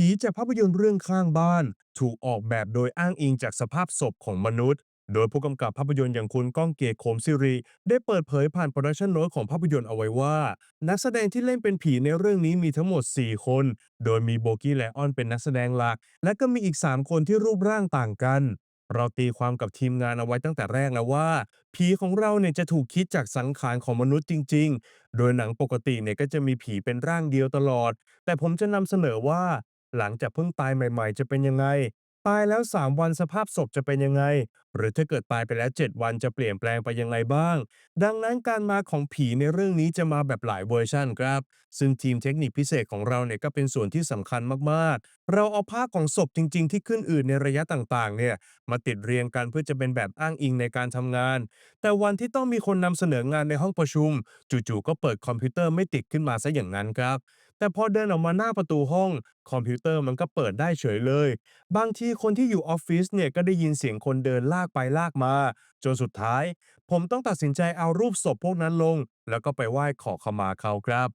ผีจากภาพยนตร์เรื่องข้างบ้าน ถูกออกแบบโดยอ้างอิงจากสภาพศพของมนุษย์ โดยผู้กำกับภาพยนตร์อย่างคุณก้องเกียรติโคมสิริ ได้เปิดเผยผ่านโปรดักชันโน้ตของภาพยนตร์เอาไว้ว่า นักแสดงที่เล่นเป็นผีในเรื่องนี้มีทั้งหมด 4 คน โดยมีโบกี้และออนเป็นนักแสดงหลัก และก็มีอีก 3 คนที่รูปร่างต่างกันเราตีความกับทีมงานเอาไว้ตั้งแต่แรกแล้วว่า ผีของเราเนี่ยจะถูกคิดจากสังขารของมนุษย์จริง ๆ โดยหนังปกติเนี่ยก็จะมีผีเป็นร่างเดียวตลอด แต่ผมจะนำเสนอว่า หลังจากเพิ่งตายใหม่ ๆ จะเป็นยังไง ตายแล้ว 3 วันสภาพศพจะเป็นยังไง หรือถ้าเกิดตายไปแล้ว 7 วันจะเปลี่ยนแปลงไปยังไงบ้าง ดังนั้นการมาของผีในเรื่องนี้จะมาแบบหลายเวอร์ชันครับ ซึ่งทีมเทคนิคพิเศษของเราเนี่ยก็เป็นส่วนที่สำคัญมากๆ เราเอาภาของศพจริง ๆ ที่ขึ้นอืดในระยะต่างๆ เนี่ยมาติดเรียงกันเพื่อจะเป็นแบบอ้างอิงในการทำงาน แต่วันที่ต้องมีคนนำเสนองานในห้องประชุม จู่ๆก็เปิดคอมพิวเตอร์ไม่ติดขึ้นมาซะอย่างนั้นครับแต่พอเดินออกมาหน้าประตูห้อง คอมพิวเตอร์มันก็เปิดได้เฉยเลย บางทีคนที่อยู่ออฟฟิศเนี่ยก็ได้ยินเสียงคนเดินลากากไปลากมา จนสุดท้าย ผมต้องตัดสินใจเอารูปศพพวกนั้นลง แล้วก็ไปไหว้ขอขมาเขาครับ